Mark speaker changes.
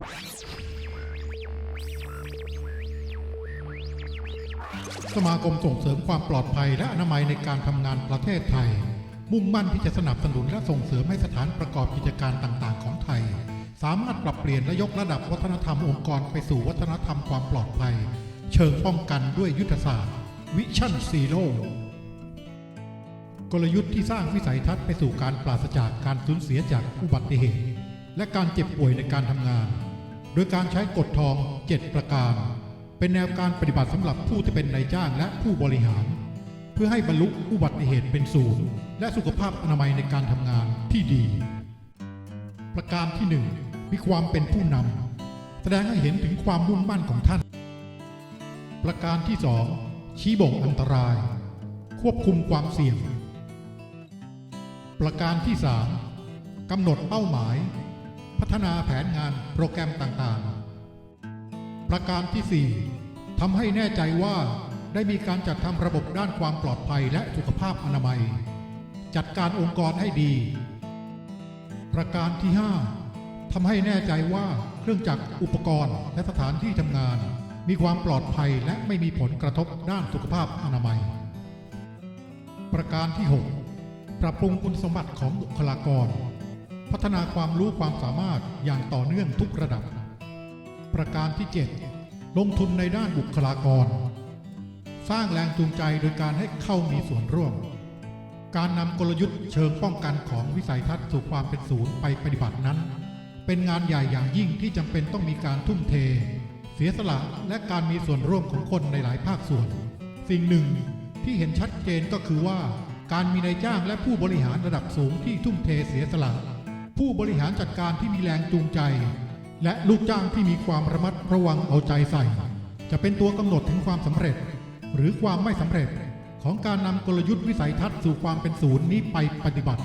Speaker 1: สมาคมส่งเสริมความปลอดภัยและอนามัยในการทำงานประเทศไทย มุ่งมั่นที่จะสนับสนุนและส่งเสริมให้สถานประกอบกิจการต่างๆ ของไทย สามารถปรับเปลี่ยนและยกระดับวัฒนธรรมองค์กรไปสู่วัฒนธรรมความปลอดภัย เชิงป้องกันด้วยยุทธศาสตร์ วิชั่นซีโร่กลยุทธ์ที่สร้างวิสัยทัศน์ไปสู่การปราศจากการสูญเสียจากอุบัติเหตุ และการเจ็บป่วยในการทำงาน โดยการใช้กฎทอง 7 ประการ เป็นแนวการปฏิบัติสำหรับผู้ที่เป็นนายจ้างและผู้บริหาร เพื่อให้บรรลุอุบัติเหตุเป็นศูนย์และสุขภาพอนามัยในการทำงานที่ดี ประการที่หนึ่งมีความเป็นผู้นำแสดงให้เห็นถึงความมุ่งมั่นของท่าน ประการที่สองชี้บ่งอันตราย ควบคุมความเสี่ยง ประการที่สามกำหนดเป้าหมาย พัฒนาแผนงานโปรแกรมต่างๆ ประการที่ 4ทำให้แน่ใจว่าได้มีการจัดทำระบบด้านความปลอดภัยและสุขภาพอนามัย จัดการองค์กรให้ดี ประการที่ 5ทำให้แน่ใจว่าเครื่องจักรอุปกรณ์และสถานที่ทำงาน มีความปลอดภัยและไม่มีผลกระทบด้านสุขภาพอนามัย ประการที่ 6 ปรับปรุงคุณสมบัติของบุคลากร พัฒนาความรู้ความสามารถอย่างต่อเนื่องทุกระดับ ประการที่ 7 ลงทุนในด้านบุคลากร สร้างแรงจูงใจโดยการให้เข้ามีส่วนร่วม การนำกลยุทธ์เชิงป้องกันของวิสัยทัศน์สู่ความเป็นศูนย์ไปปฏิบัตินั้น เป็นงานใหญ่อย่างยิ่งที่จำเป็นต้องมีการทุ่มเท เสียสละและการมีส่วนร่วมของคนในหลายภาคส่วน สิ่งหนึ่งที่เห็นชัดเจนก็คือว่า การมีนายจ้างและผู้บริหารระดับสูงที่ทุ่มเทเสียสละ ผู้บริหารจัดการที่มีแรงจูงใจ และลูกจ้างที่มีความระมัดระวังเอาใจใส่ จะเป็นตัวกำหนดถึงความสำเร็จ หรือความไม่สำเร็จของการนำกลยุทธ์วิสัยทัศน์สู่ความเป็นศูนย์นี้ไปปฏิบัติ